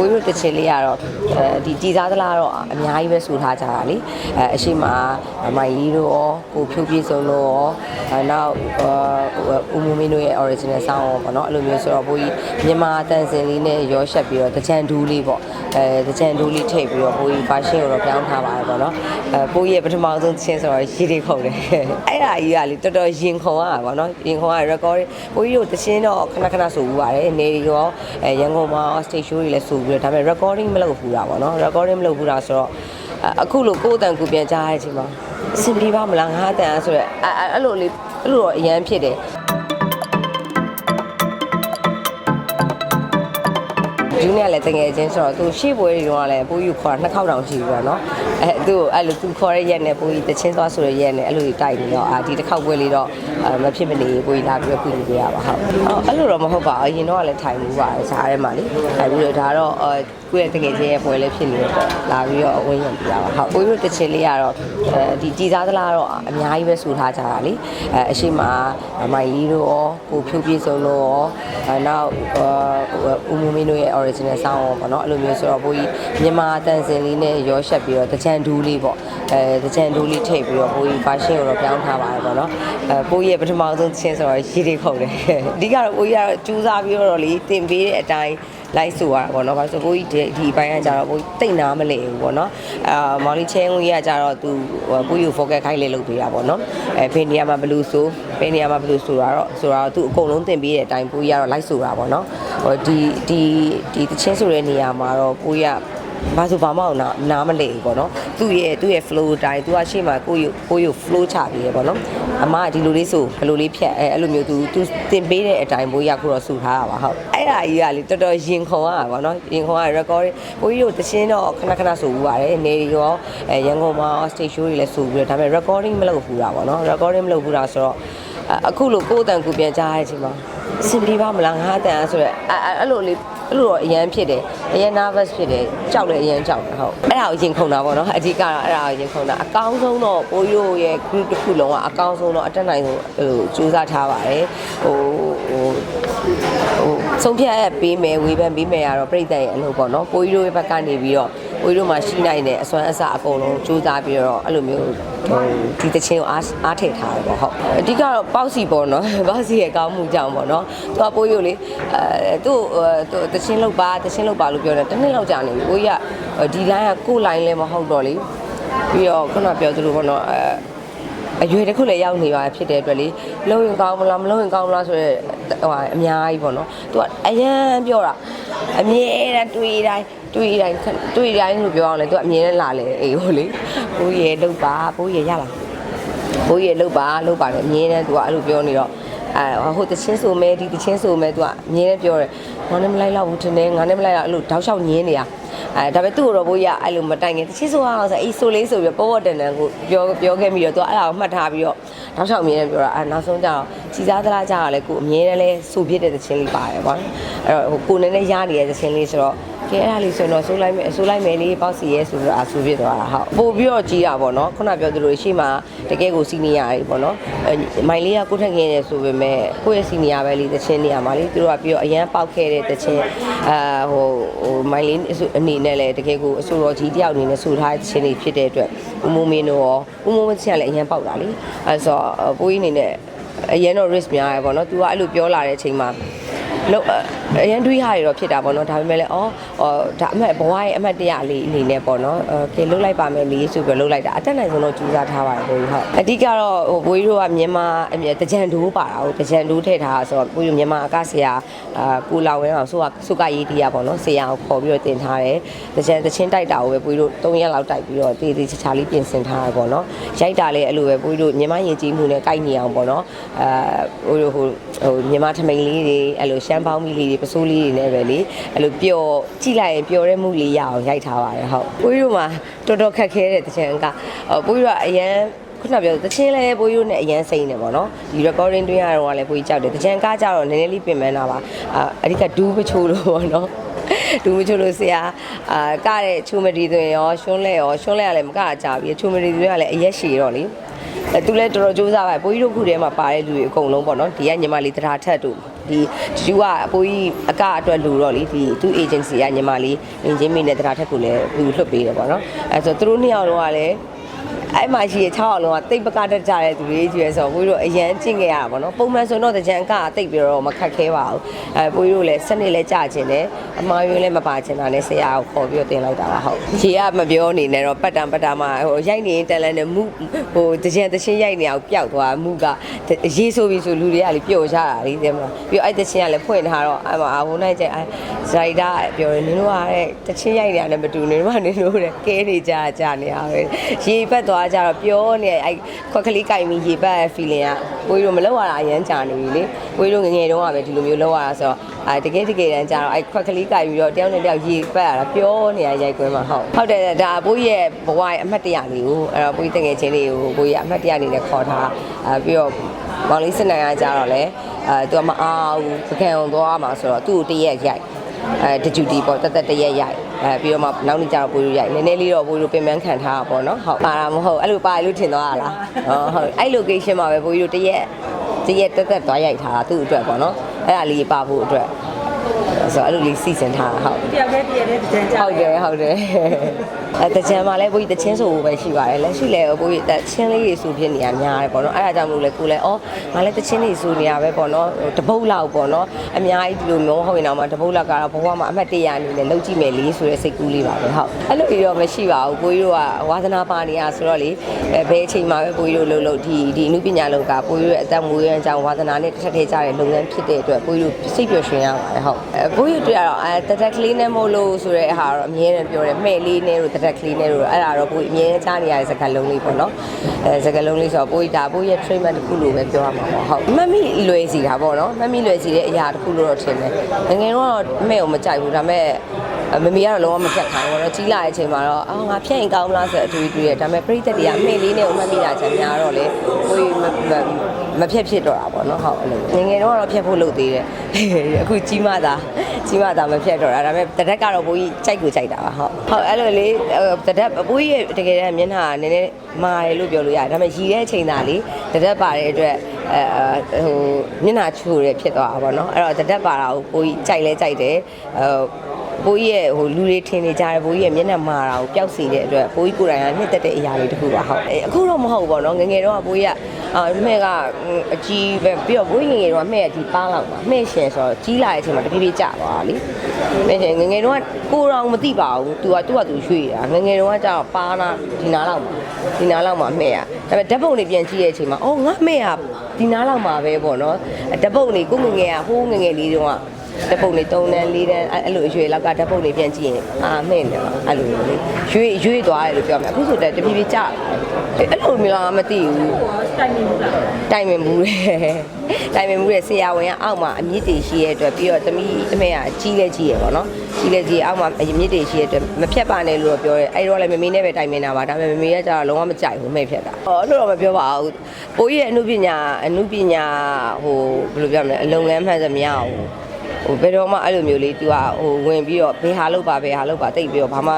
ကိုကြီးတို့တချင်လေးကတော့အဲဒီကြည်စားသလားတော့အများကြီးပဲဆိုထားကြတာလေအဲအရှိမမိုင်လေးတို့ရောကိုဖြိုးပြေဆုံးတို့ရောအဲနောက်ဦးမူမင်းတို့ရဲ့ original sound ရောပေါ့နော်အဲ့လိုမျိုးဆိုတော့ဘိုးကြီးမြန်မာတန်စင်လေးနဲ့ရောရှက်ပြီးတော့တကြံဒူးလေးပေါ့အဲတကြံဒူးလေးထိပ်ပြီးတော့ဘိုးကြီး version ကိုတော့ပြောင်းထားပါတယ်ပေါ့နော်အဲဘိုးကြီးရဲ့ပထမဆုံးသချင်းဆိုတော့ရေတွေခုန်တယ်အဲ့ဒါကြီးကလေတော်တော်ရင်ခုန်ရတာပေါ့နော်ရင်ခုန်ရ record ဘိုးကြီးတို့သချင်းတော့ခဏခဏဆိုဘူးပါတယ်နေရောအဲရန်ကုန်မှာ stage show တွေလည်းဆိုပြီးတော့ဒါပေမဲ့ recording မလုပ်ဘူးတာပေါ့နော် recording မလုပ်ဘူးတာဆိုတော့အခုလိုကိုယ်အတန်ကိုပြန်ကြားရတဲ့အချိန်မှာအဆင်ပြေပါမလားငါအတန်ဆိုတော့အဲ့လိုလေးအဲ့လိုတော့အရန်ဖြစ်တယ် ဂျူးနဲ့လည်းတကယ်ချင်းဆိုတော့သူရှေ့ပွဲတွေတော့လည်းပိုးယူခေါ်နှစ်ခေါက်တောင်ရှိပြီပေါ့နော်အဲသူ့အဲ့လိုသူခေါ်တဲ့ရက်နဲ့ပိုးကြီးတချင်းသွားဆိုတဲ့ရက်နဲ့အဲ့လိုတိုက်နေတော့အာဒီတစ်ခေါက်ပွဲလေးတော့မဖြစ်မနေပိုးကြီးလာပြီးတော့ပြင်ပြရပါဟုတ်အဲ့လိုတော့မဟုတ်ပါဘူးအရင်တော့လည်းထိုင်မှုပါတယ်ဈားထဲမှာလေထိုင်ပြီးတော့ဒါတော့ကိုယ့်ရဲ့တကယ်ချင်းရဲ့ပွဲလေးဖြစ်နေတော့လာပြီးတော့ဝင်းရံပြရပါဟုတ်ပိုးတို့တချင်းလေးကတော့အဲဒီကြည်စားသလားတော့အများကြီးပဲဆိုထားကြတာလေအဲအရှိမမိုင်လေးတို့ရောကိုဖြိုးပြေဆုံးတို့ရောအဲနောက်ဦးမူမင်းတို့ရဲ့ original sound ရောပေါ့နော်အဲ့လိုမျိုးဆိုတော့ဘိုးကြီးမြန်မာတန်စင်လေးနဲ့ရောရှက်ပြီးတော့တကြံဒူးလေးပေါ့အဲတကြံဒူးလေးထိပ်ပြီးတော့ဘိုးကြီး version ကိုတော့ပြောင်းထားပါတယ်ပေါ့နော်အဲဘိုးကြီးရဲ့ပထမဆုံးသချင်းဆိုတော့ရေတွေခုန်တယ်အဓိကတော့ဘိုးကြီးကတော့ကြိုးစားပြီးတော့လေတင်ပေးတဲ့အတိုင်း လိုက်ဆိုရတာပေါ့နော်။ဘာလို့ဆိုဘိုးကြီးဒီအပိုင်းကကြတော့ဘိုးကြီးတိတ်နာမလဲဘူးပေါ့နော်။အာမောင်လေးချင်းကြီးကကြတော့သူဘိုးကြီးကို focus ခိုင်းလေလုပ်ပေးတာပေါ့နော်။အဲဘယ်နေရာမှာဘလူးဆိုဘယ်နေရာမှာဘလူးဆိုတာတော့ဆိုတော့သူအကုန်လုံးတင်ပေးတဲ့အတိုင်းဘိုးကြီးကတော့လိုက်ဆိုတာပေါ့နော်။ဟိုဒီဒီဒီတချင်းဆိုတဲ့နေရာမှာတော့ဘိုးကြီးက ဘာဆိုဘာမှအောင်နာနားမလဲဘူးပေါ့နော်သူ့ရဲ့သူ့ရဲ့ flow တိုင်းသူကရှေ့မှာကိုယ့်ကိုယ့်ကို flow ချပြီးရပေါ့နော်အမကဒီလိုလေးဆိုဘယ်လိုလေးဖြတ်အဲအဲ့လိုမျိုးသူသူတင်ပေးတဲ့အတိုင်းဘိုးရခုတော့ဆူထားတာပါဟုတ်အဲ့ဒါကြီးကလေတော်တော်ရင်ခုန်ရတာပေါ့နော်ရင်ခုန်ရ record ဘိုးကြီးတို့တချင်းတော့ခဏခဏဆိုဘူးပါတယ်နေရောအဲရန်ကုန်မှာ stage show တွေလည်းဆိုပြီးတော့ဒါပေမဲ့ recording မလုပ်ဘူးတာပေါ့နော် recording မလုပ်ဘူးတာဆိုတော့အခုလိုကိုယ်အတန်ကိုပြန်ကြားရတဲ့အချိန်မှာအဆင်ပြေပါမလားငါအတန်ဆိုတော့အဲ့လိုလေး အဲ့လိုတော့အရန်ဖြစ်တယ်အရန် nervous ဖြစ်တယ်ကြောက်လည်းအရန်ကြောက်တယ်ဟုတ်အဲ့ဒါကိုရင်ခုန်တာပေါ့နော်အဓိကတော့အဲ့ဒါကိုရင်ခုန်တာအကောင်းဆုံးတော့ပိုးရိုးရဲ့ group တစ်ခုလုံးကအကောင်းဆုံးတော့အတက်နိုင်ဆုံးဟိုစူးစမ်းထားပါတယ်ဟိုဟိုဟိုဆုံးဖြတ်ရပေးမယ်ဝေဖန်ပေးမယ်ကတော့ပြိတ္တရဲ့အလုပ်ပေါ့နော်ပိုးရိုးရဲ့ဘက်ကနေပြီးတော့ ပိုးရိုးမှာရှိနိုင်တဲ့အစွမ်းအစအကုန်လုံးစူးစမ်းပြီးတော့အဲ့လိုမျိုးဟိုဒီတချင်းကိုအားအားထည့်ထားတယ်ပေါ့ဟုတ်အဓိကတော့ပေါက်စီပေါ့နော်ပေါက်စီရဲ့ကောင်းမှုကြောင့်ပေါ့နော်သူကပိုးရိုးလေအဲသူ့သူတချင်းလောက်ပါတချင်းလောက်ပါလို့ပြောတယ်တစ်နှစ်လောက်ကြာနေပြီကိုကြီးကဒီ line ကကို line လည်းမဟုတ်တော့လေပြီးတော့ခုနပြောသလိုပေါ့နော်အဲအရွယ်တစ်ခုလည်းရောက်နေပါဖြစ်တဲ့အတွက်လေလုံးရင်ကောင်းမလားမလုံးရင်ကောင်းမလားဆိုတော့ဟိုအများကြီးပေါ့နော်သူကအရန်ပြောတာအမြဲတမ်းတွေးတိုင်း တွေးတိုင်းတွေးတိုင်းလို့ပြောအောင်လေသူကအမြဲတမ်းလာလေအေးဟိုလေဘိုးရေလောက်ပါဘိုးရေရလားဘိုးရေလောက်ပါလောက်ပါလေအမြဲတမ်းသူကအဲ့လိုပြောနေတော့အဲဟိုတချင်းဆိုမဲဒီတချင်းဆိုမဲသူကအမြဲတမ်းပြောတယ်ငါနဲ့မလိုက်တော့ဘူးထင်တယ်ငါနဲ့မလိုက်တော့အဲ့လိုတောက်လျှောက်ညင်းနေတာ အဲဒါပေမဲ့သူ့ကိုတော့ဘိုးရအဲ့လိုမတိုင်ခင်တချင်းဆိုအောင်ဆိုအေးဆိုလေးဆိုပြီးပေါ်ပေါ်တန်တန်ကိုပြောပြောခဲ့ပြီးတော့သူကအဲ့ဒါကိုမှတ်ထားပြီးတော့တောက်လျှောက်အမြဲတမ်းပြောတာအဲနောက်ဆုံးကျတော့ကြီးစားသလားကြတော့လေကိုအမြဲတမ်းလဲဆိုဖြစ်တဲ့တချင်းလေးပါတယ်ပေါ့အဲ့တော့ဟိုကိုနည်းနည်းရနေတဲ့တချင်းလေးဆိုတော့ကဲအဲ့ဒါလေးဆိုတော့ဆိုးလိုက်မယ်ဆိုးလိုက်မယ်လေးပေါ့စီရဲဆိုတော့အဆူဖြစ်သွားတာဟုတ်ပို့ပြီးတော့ကြီးတာပေါ့နော်ခုနပြောသလိုရှိမှတကယ်ကိုစီနီယာတွေပေါ့နော်မိုင်လေးကကိုထက်ခင်းနေဆိုပေမဲ့ကိုယ့်ရဲ့စီနီယာပဲလေးတချင်းနေရာမှာလေသူတို့ကပြီးတော့အရန်ပေါက်ခဲ့တဲ့တချင်းအာဟိုဟိုမိုင်လေးအနေနဲ့လည်းတကယ်ကိုအဆူတော်ကြီးတယောက်အနေနဲ့ဆူထားတဲ့တချင်းတွေဖြစ်တဲ့အတွက်ဦးမိုးမင်းတို့ရောဦးမိုးမင်းချင်းကလည်းအရန်ပေါက်တာလေအဲဆိုတော့ပိုးကြီးအနေနဲ့အရင်တော့ risk များရယ်ပေါ့နော်။ तू ကအဲ့လိုပြောလာတဲ့အချိန်မှာလောက် အရင်တွေးဟာတွေတော့ဖြစ်တာပေါ့နော်ဒါပေမဲ့လည်းအော်ဒါအမှတ်ဘဝရဲ့အမှတ်တရလေးအနေနဲ့ပေါ့နော်အဲကဲလှုပ်လိုက်ပါမယ်လေးဆိုပြီးလှုပ်လိုက်တာအတက်နိုင်ဆုံးတော့ကြိုးစားထားပါတယ်ဘိုးကြီးဟုတ်အဓိကတော့ဟိုဘိုးကြီးတို့ကမြန်မာအမြဲတကြံဒိုးပါတာဟုတ်တကြံဒိုးထည့်ထားတာဆိုတော့ဘိုးကြီးမြန်မာအကဆရာအာကိုလောင်ဝဲအောင်ဆိုကစုကရေးတရားပေါ့နော်ဆရာကိုခေါ်ပြီးတော့တင်ထားတယ်တကြံတချင်းတိုက်တာကိုပဲဘိုးကြီးတို့3ရက်လောက်တိုက်ပြီးတော့တေးသေးချာချာလေးပြင်ဆင်ထားတာပေါ့နော်ရိုက်တာလည်းအဲ့လိုပဲဘိုးကြီးတို့မြန်မာယဉ်ကျေးမှုနဲ့ကိုက်ညီအောင်ပေါ့နော်အာဟိုဟိုဟိုမြန်မာထမိန်လေးတွေအဲ့လိုရှမ်းပေါင်းမီလေးတွေပစိုးလေးတွေနဲ့ပဲလေအဲ့လိုပျော်ကြည့်လိုက်ရင်ပျော်တဲ့မှုလေးရအောင်ရိုက်ထားပါတယ်ဟုတ်ဘိုးကြီးတို့မှာတော်တော်ခက်ခဲတဲ့တချင်ကဘိုးကြီးတို့ကအရန်ခုနပြောတချင်းလဲဘိုးရိုးနဲ့အရန်စိမ့်နေပေါ့နော်ဒီ recording တွင်းရတော့လည်းဘိုးကြီးကြောက်တယ်တချင်ကားကြတော့နည်းနည်းလေးပြင်ပန်းတာပါအာအဓိကဒူးမချိုးလို့ပေါ့နော်ဒူးမချိုးလို့ဆရာအာကတဲ့ချူမတီတွေရောရှွန်းလဲရောရှွန်းလဲကလည်းမကကြပြီချူမတီတွေကလည်းအရက်ရှည်တော့လေအဲသူလည်းတော်တော်ကြိုးစားပါဘိုးကြီးတို့ခုထဲမှာပါတဲ့လူတွေအကုန်လုံးပေါ့နော်ဒီကညီမလေးတထားထက်တို့ ဒီသူကအပိုးကြီးအကအတွက်လူတော့လေဒီသူ agency ကညီမလေးငင်ချင်းမိနဲ့တရားထက်ကိုလည်းသူလွှတ်ပေးတယ်ပေါ့နော်အဲဆိုသူတို့နှစ်ယောက်တော့ကလည်း အဲ့မှာရှိရ6အောင်လုံးကတိတ်ပကတက်ကြတဲ့သူတွေကြီးရယ်ဆိုတော့ကိုကြီးတို့အရန်ကျင့်ခဲ့ရတာပေါ့နော်ပုံမှန်ဆိုတော့တကြံကတိတ်ပြီးတော့မခက်ခဲပါဘူးအဲကိုကြီးတို့လည်းစနစ်လည်းကြာခြင်းတယ်အမှားယွင်းလည်းမပါခြင်းတာနဲ့ဆရာကိုခေါ်ပြီးတော့တင်လိုက်တာပါဟုတ်ရေကမပြောအနေနဲ့တော့ပတ်တံပတ်တာမှာဟိုရိုက်နေရင်တန်လန်နဲ့မူဟိုတကြံတချင်းရိုက်နေအောင်ပျောက်သွားမူကရေးဆိုပြီးဆိုလူတွေကလေပျော်ကြတာလေတဲ့မှာပြီးတော့အဲ့တချင်းကလည်းဖွင့်ထားတော့အဲ့မှာအဟိုနိုင်ကျအဲ့ဇာရီတာပြောတယ်နင်တို့ကတဲ့တချင်းရိုက်နေတာနဲ့မတူနေတော့နင်တို့တဲ့ကဲနေကြကြနေတာပဲရေပတ်သွားကြတော့ပြောနေအဲ့ခွက်ကလေးကြိုက်ပြီးရေပတ်ရဲ့ feeling ကကိုကြီးတို့မလောက်ရတာအရန်ကြာနေပြီလေကိုကြီးတို့ငငယ်တုန်းကပဲဒီလိုမျိုးလောက်ရတာဆိုတော့အဲတကယ်တကယ်တမ်းကျတော့အဲ့ခွက်ကလေးကြိုက်ပြီးတော့တယောက်နဲ့တယောက်ရေပတ်ရတာပြောနေရရိုက်ကွင်းမှာဟုတ်ဟုတ်တယ်ဒါဘိုးရဲ့ဘဝရဲ့အမှတ်တရလေးကိုအဲ့တော့ဘိုးကြီးတငယ်ချင်းလေးကိုဘိုးရဲ့အမှတ်တရလေးနဲ့ခေါ်ထားအဲပြီးတော့မောင်လေးစနိုင်ရကြတော့လေအဲသူကမအားဘူးပကံအောင်သွားမှာဆိုတော့သူ့ကိုတရက်ရိုက် အဲတကျူတီပေါ့တက်တက်တရက်ရိုက်အဲပြီးတော့မှနောက်နေ့ကျတော့ဘိုးတို့ရိုက်နည်းနည်းလေးတော့ဘိုးတို့ပင်ပန်းခံထားတာပေါ့နော်ဟုတ်ပါတာမဟုတ်အဲ့လိုပါလို့ထင်သွားတာလားဟုတ်ဟုတ်အဲ့ location မှာပဲဘိုးတို့တရက်တရက်တက်တက်သွားရိုက်ထားတာသူ့အတွက်ပေါ့နော်အဲ့ဒါလေးပါဖို့အတွက်ဆိုတော့အဲ့လိုလေးစီစဉ်ထားတာဟုတ်တယောက်တည်းတည်းတည်းကြံကြဟုတ်တယ်ဟုတ်တယ် အဲတချမ်းမှာလည်းဘိုးကြီးတချင်းဆိုဖို့ပဲရှိပါတယ်လက်ရှိလည်းဘိုးကြီးတချင်းလေးတွေဆိုဖြစ်နေရများတယ်ပေါ့နော်အဲ့ဒါကြောင့်မလို့လေကိုလည်းဩငါလည်းတချင်းလေးဆိုနေရပဲပေါ့နော်တပုတ်လောက်ပေါ့နော်အများကြီးဒီလိုမျိုးဟုတ်ရင်တော့မှတပုတ်လောက်ကတော့ဘဝမှာအမှတ်တရအနေနဲ့လောက်ကြည့်မယ်လေးဆိုတဲ့စိတ်ကူးလေးပါပဲဟုတ်အဲ့လိုကြီးတော့မရှိပါဘူးဘိုးကြီးတို့ကဝါသနာပါနေရဆိုတော့လေအဲဘယ်အချိန်မှာပဲဘိုးကြီးတို့လှုပ်လှုပ်ဒီဒီအမှုပညာလောက်ကဘိုးကြီးတို့အသက်မွေးရန်ကြောင့်ဝါသနာနဲ့တစ်ထပ်ထည့်ကြတဲ့လုပ်ငန်းဖြစ်တဲ့အတွက်ဘိုးကြီးတို့စိတ်ပျော်ရွှင်ရပါတယ်ဟုတ်အဲဘိုးကြီးတို့ကတော့အဲတတက်ကလေးနဲ့မို့လို့ဆိုတဲ့ဟာတော့အမြဲတမ်းပြောတယ်မှဲ့လေးနဲ့တို့တတက်ကလေးနဲ့တို့အဲ့ဒါတော့ဘိုးကြီးအမြဲကြားနေရတဲ့စကားလုံးလေးပေါ့နော်အဲစကားလုံးလေးဆိုတော့ဘိုးကြီးဒါဘိုးရဲ့ treatment တစ်ခုလို့ပဲပြောရမှာပေါ့ဟုတ်မမီလွယ်စီတာပေါ့နော်မမီလွယ်စီတဲ့အရာတစ်ခုလို့တော့ထင်တယ်ငယ်ငယ်တော့မှဲ့ကိုမကြိုက်ဘူးဒါပေမဲ့ မမီကတော့လုံးဝမဖြတ်ခိုင်းဘူးတော့ကြီးလာတဲ့အချိန်မှာတော့အာငါဖြတ်ရင်ကောင်းမလားဆိုတော့အထူးကြီးတွေ့ရဒါပေမဲ့ပြိသက်တွေကမှဲ့လေးနဲ့ကိုမှတ်မိတာချင်များတော့လေဘိုးကြီးမမဖြတ်ဖြစ်တော့တာပေါ့နော်ဟုတ်အဲ့လိုငယ်ငယ်တော့တော့ဖြတ်ဖို့လုပ်သေးတယ်အခုကြီးမှသာကြီးမှသာမဖြတ်တော့တာဒါပေမဲ့တရက်ကတော့ဘိုးကြီးကြိုက်ကိုကြိုက်တာပါဟုတ်ဟုတ်အဲ့လိုလေတရက်ဘိုးကြီးရဲ့တကယ်တမ်းမျက်နှာကနည်းနည်းမာတယ်လို့ပြောလို့ရတယ်ဒါပေမဲ့ရည်တဲ့အချိန်သာလေတရက်ပါတဲ့အတွက်အဲဟိုမျက်နှာချိုးရဖြစ်သွားတာပေါ့နော်အဲ့တော့တရက်ပါတာကိုဘိုးကြီးကြိုက်လဲကြိုက်တယ်အဲ ဘိုးကြီးရဲ့ဟိုလူတွေထင်နေကြတယ်ဘိုးကြီးရဲ့မျက်နှာမာတာကိုပျောက်စေတဲ့အတွက်ဘိုးကြီးကိုယ်တိုင်ကနှစ်သက်တဲ့အရာလေးတစ်ခုပါဟုတ်အခုတော့မဟုတ်ဘူးပေါ့နော်ငငယ်တော့ကဘိုးကြီးကအာမှဲ့ကအကြီးပဲပြီးတော့ဘိုးကြီးငယ်တော့မှဲ့ကဒီပါလောက်ပါမှဲ့ရှင်ဆိုတော့ကြီးလာတဲ့အချိန်မှာတဖြည်းဖြည်းကျသွားတာလေမှဲ့ရှင်ငငယ်တော့ကိုတော်မသိပါဘူးသူကသူ့ကသူရွှေ့တာငငယ်တော့ကကျတော့ပါနာဒီနာလောက်ပါဒီနာလောက်မှာမှဲ့ရဒါပေမဲ့ဓာတ်ပုံတွေပြန်ကြည့်တဲ့အချိန်မှာအော်ငါမှဲ့ကဒီနာလောက်မှာပဲပေါ့နော်ဓာတ်ပုံတွေကိုငငယ်ကဟိုးငငယ်လေးတုန်းက ဓာတ်ပုံတွေ3တန်း4တန်းအဲ့လိုအရွယ်လောက်ကဓာတ်ပုံတွေပြန်ကြည့်ရင်အာမှဲ့နေပါအဲ့လိုလေရွေ့ရွေ့သွားတယ်လို့ပြောမယ်အခုဆိုတော့တဖြည်းဖြည်းကျအဲ့လိုမျိုးလားမသိဘူးတိုင်နေဘူးလားတိုင်ပင်မှုတယ်တိုင်ပင်မှုတဲ့ဆရာဝန်ကအောက်မှာအမြင့်တွေရှိရဲ့အတွက်ပြီးတော့သမီးသမီးကကြီးလဲကြီးရယ်ပေါ့နော်ကြီးလဲကြီးအောက်မှာအမြင့်တွေရှိရဲ့အတွက်မဖြတ်ပါနဲ့လို့တော့ပြောတယ်အဲ့တော့လည်းမမေနဲ့ပဲတိုင်ပင်တာပါဒါပေမဲ့မမေကကျတော့လုံးဝမကြိုက်ဘူးမဲ့ဖြတ်တာဟောအဲ့လိုတော့မပြောပါဘူးပိုးရဲ့အမှုပညာအမှုပညာဟိုဘယ်လိုပြောမလဲအလုံလန်းမှန်စမရဘူး ဟိုဘယ်တော့မှအဲ့လိုမျိုးလေး तू ကဟိုဝင်ပြီးတော့ဘယ်ဟာလုပ်ပါဘယ်ဟာလုပ်ပါတိတ်ပြီးတော့ဘာမှ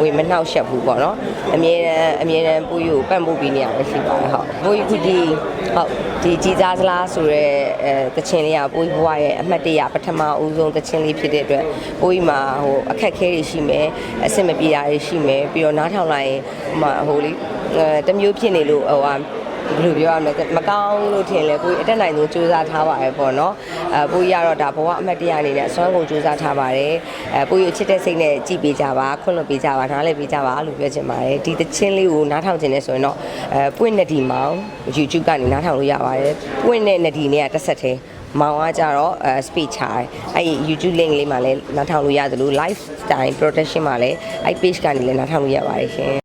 ဝင်မနှောက်ရှက်ဘူးပေါ့နော်အမြဲတမ်းအမြဲတမ်းပူယူပန့်ပို့ပြီးနေရပဲရှိပါတယ်ဟုတ်ပူယူခုဒီဟုတ်ဒီကြီးစားစလားဆိုရဲအဲတချင်လေးကပူယူဘဝရဲ့အမှတ်တရပထမဦးဆုံးတချင်လေးဖြစ်တဲ့အတွက်ပူယူမှာဟိုအခက်ခဲတွေရှိမယ်အဆင်မပြေတာတွေရှိမယ်ပြီးတော့နားထောင်လိုက်ရင်ဟိုမှာဟိုလေးအဲတစ်မျိုးဖြစ်နေလို့ဟိုဟာ ဘယ်လိုပြောရမလဲမကောင်းလို့ထင်လဲကိုကြီးအတက်နိုင်ဆုံးစူးစမ်းထားပါရဲ့ပေါ့နော်အဲကိုကြီးကတော့ဒါဘဝအမတ်တရားအနေနဲ့အစွမ်းကုန်စူးစမ်းထားပါတယ်အဲကိုကြီးကိုချစ်တဲ့စိတ်နဲ့ကြည်ပေးကြပါခွင့်လွှတ်ပေးကြပါနားလည်ပေးကြပါလို့ပြောချင်ပါတယ်ဒီတချင်းလေးကိုနားထောင်ခြင်းနဲ့ဆိုရင်တော့အဲပွင့်နေဒီမောင် YouTube ကနေနားထောင်လို့ရပါတယ်ပွင့်တဲ့နေဒီနဲ့ကတစ်ဆက်တည်းမောင်ကကြတော့အဲ speech ချတယ်အဲ့ဒီ YouTube link လေးမှာလည်းနားထောင်လို့ရသလို lifestyle protection မှာလည်းအဲ့ page ကနေလည်းနားထောင်လို့ရပါတယ်ရှင်